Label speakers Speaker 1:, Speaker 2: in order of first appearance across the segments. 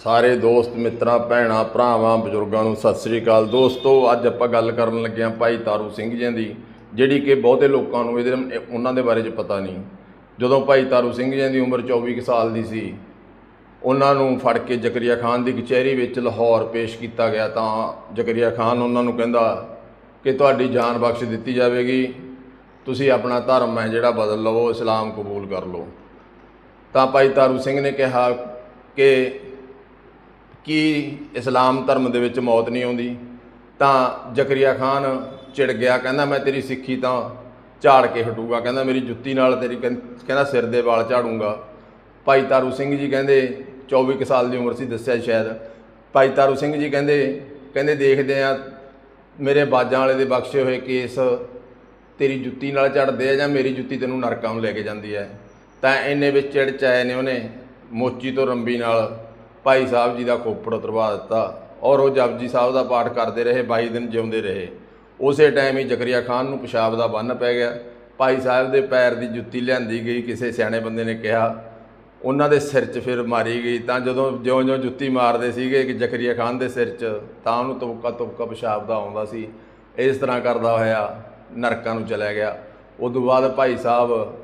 Speaker 1: ਸਾਰੇ ਦੋਸਤ, ਮਿੱਤਰਾਂ, ਭੈਣਾਂ, ਭਰਾਵਾਂ, ਬਜ਼ੁਰਗਾਂ ਨੂੰ ਸਤਿ ਸ੍ਰੀ ਅਕਾਲ। ਦੋਸਤੋ, ਅੱਜ ਆਪਾਂ ਗੱਲ ਕਰਨ ਲੱਗੇ ਹਾਂ ਭਾਈ ਤਾਰੂ ਸਿੰਘ ਜੀ ਦੀ, ਜਿਹੜੀ ਕਿ ਬਹੁਤੇ ਲੋਕਾਂ ਨੂੰ ਇਹਦੇ, ਉਹਨਾਂ ਦੇ ਬਾਰੇ 'ਚ ਪਤਾ ਨਹੀਂ। ਜਦੋਂ ਭਾਈ ਤਾਰੂ ਸਿੰਘ ਜੀ ਦੀ ਉਮਰ 24 ਕੁ ਸਾਲ ਦੀ ਸੀ, ਉਹਨਾਂ ਨੂੰ ਫੜ ਕੇ ਜ਼ਕਰੀਆ ਖਾਨ ਦੀ ਕਚਹਿਰੀ ਵਿੱਚ ਲਾਹੌਰ ਪੇਸ਼ ਕੀਤਾ ਗਿਆ ਤਾਂ ਜ਼ਕਰੀਆ ਖਾਨ ਉਹਨਾਂ ਨੂੰ ਕਹਿੰਦਾ ਕਿ ਤੁਹਾਡੀ ਜਾਨ ਬਖਸ਼ ਦਿੱਤੀ ਜਾਵੇਗੀ, ਤੁਸੀਂ ਆਪਣਾ ਧਰਮ ਹੈ ਜਿਹੜਾ ਬਦਲ ਲਵੋ, ਇਸਲਾਮ ਕਬੂਲ ਕਰ ਲਓ। ਤਾਂ ਭਾਈ ਤਾਰੂ ਸਿੰਘ ਨੇ ਕਿਹਾ ਕਿ ਕੀ ਇਸਲਾਮ ਧਰਮ ਦੇ ਵਿੱਚ ਮੌਤ ਨਹੀਂ ਆਉਂਦੀ, ਤਾਂ ਜ਼ਕਰੀਆ ਖਾਨ ਚਿੜ ਗਿਆ, ਕਹਿੰਦਾ ਮੈਂ ਤੇਰੀ ਸਿੱਖੀ ਤਾਂ ਝਾੜ ਕੇ ਹਟੂਗਾ, ਕਹਿੰਦਾ ਮੇਰੀ ਜੁੱਤੀ ਨਾਲ ਤੇਰੀ ਕਹਿੰ- ਕਹਿੰਦਾ ਸਿਰ ਦੇ ਵਾਲ ਝਾੜੂਗਾ। ਭਾਈ ਤਾਰੂ ਸਿੰਘ ਜੀ ਕਹਿੰਦੇ 24 ਕੁ ਸਾਲ ਦੀ ਉਮਰ ਸੀ ਦੱਸਿਆ ਸ਼ਾਇਦ। ਭਾਈ ਤਾਰੂ ਸਿੰਘ ਜੀ ਕਹਿੰਦੇ ਕਹਿੰਦੇ ਦੇਖਦੇ ਆ ਮੇਰੇ ਬਾਜਾਂ ਵਾਲੇ ਦੇ ਬਖਸ਼ੇ ਹੋਏ ਕੇਸ ਤੇਰੀ ਜੁੱਤੀ ਨਾਲ ਝੜਦੇ ਆ ਜਾਂ ਮੇਰੀ ਜੁੱਤੀ ਤੈਨੂੰ ਨਰਕਾਂ ਨੂੰ ਲੈ ਕੇ ਜਾਂਦੀ ਹੈ। ਤਾਂ ਇੰਨੇ ਵਿੱਚ ਚਿੜ ਚਾਏ ਨੇ ਉਹਨੇ, ਮੋਚੀ ਤੋਂ ਰੰਬੀ ਨਾਲ ਭਾਈ ਸਾਹਿਬ ਜੀ ਦਾ ਖੋਪੜ ਉਤਰਵਾ ਦਿੱਤਾ ਔਰ ਉਹ ਜਪਜੀ ਸਾਹਿਬ ਦਾ ਪਾਠ ਕਰਦੇ ਰਹੇ 22 ਦਿਨ ਜਿਉਂਦੇ ਰਹੇ। ਉਸੇ ਟਾਈਮ ਹੀ ਜ਼ਕਰੀਆ ਖਾਨ ਨੂੰ ਪਿਸ਼ਾਬ ਦਾ ਬੰਨ ਪੈ ਗਿਆ। ਭਾਈ ਸਾਹਿਬ ਦੇ ਪੈਰ ਦੀ ਜੁੱਤੀ ਲਿਆਂਦੀ ਗਈ, ਕਿਸੇ ਸਿਆਣੇ ਬੰਦੇ ਨੇ ਕਿਹਾ। ਉਹਨਾਂ ਦੇ ਸਿਰ 'ਚ ਫਿਰ ਮਾਰੀ ਗਈ। ਤਾਂ ਜਦੋਂ ਜਿਉਂ-ਜਿਉਂ ਜੁੱਤੀ ਮਾਰਦੇ ਸੀਗੇ ਕਿ ਜ਼ਕਰੀਆ ਖਾਨ ਦੇ ਸਿਰ 'ਚ, ਤਾਂ ਉਹਨੂੰ ਤੁਪਕਾ ਤੁਪਕਾ ਪਿਸ਼ਾਬ ਦਾ ਆਉਂਦਾ ਸੀ। ਇਸ ਤਰ੍ਹਾਂ ਕਰਦਾ ਹੋਇਆ ਨਰਕਾਂ ਨੂੰ ਚਲਿਆ ਗਿਆ। ਉਦੋਂ ਬਾਅਦ ਭਾਈ ਸਾਹਿਬ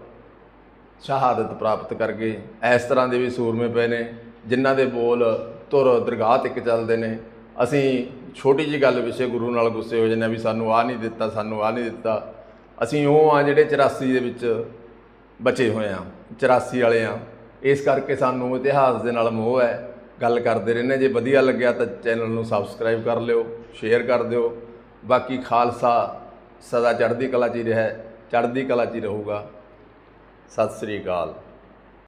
Speaker 1: ਸ਼ਹਾਦਤ ਪ੍ਰਾਪਤ ਕਰ ਗਏ। ਇਸ ਤਰ੍ਹਾਂ ਦੇ ਵੀ ਸੂਰਮੇ ਪਏ ਨੇ। ਜਿਨ੍ਹਾਂ ਦੇ ਬੋਲ ਧੁਰ ਦਰਗਾਹ ਤੱਕ ਚੱਲਦੇ ਨੇ। ਅਸੀਂ ਛੋਟੀ ਜੀ ਗੱਲ ਵਿਸ਼ੇ ਗੁਰੂ ਨਾਲ ਗੁੱਸੇ ਹੋ ਜਾਂਦੇ ਹਾਂ ਵੀ ਸਾਨੂੰ ਆਹ ਨਹੀਂ ਦਿੱਤਾ, ਸਾਨੂੰ ਆਹ ਨਹੀਂ ਦਿੱਤਾ। ਅਸੀਂ ਉਹ ਆ ਜਿਹੜੇ 84 ਦੇ ਵਿੱਚ ਬਚੇ ਹੋਏ ਆ 84 ਵਾਲੇ ਆ ਇਸ ਕਰਕੇ ਸਾਨੂੰ ਇਤਿਹਾਸ ਦੇ ਨਾਲ ਮੋਹ ਹੈ। ਗੱਲ ਕਰਦੇ ਰਹਿੰਦੇ ਜੇ ਵਧੀਆ ਲੱਗਿਆ ਤਾਂ ਚੈਨਲ ਨੂੰ ਸਬਸਕ੍ਰਾਈਬ ਕਰ ਲਿਓ ਸ਼ੇਅਰ ਕਰ ਦਿਓ। ਬਾਕੀ ਖਾਲਸਾ ਸਦਾ ਚੜ੍ਹਦੀ ਕਲਾ 'ਚ ਹੀ ਰਿਹਾ ਚੜ੍ਹਦੀ ਕਲਾ 'ਚ ਹੀ ਰਹੂਗਾ। ਸਤਿ ਸ੍ਰੀ ਅਕਾਲ।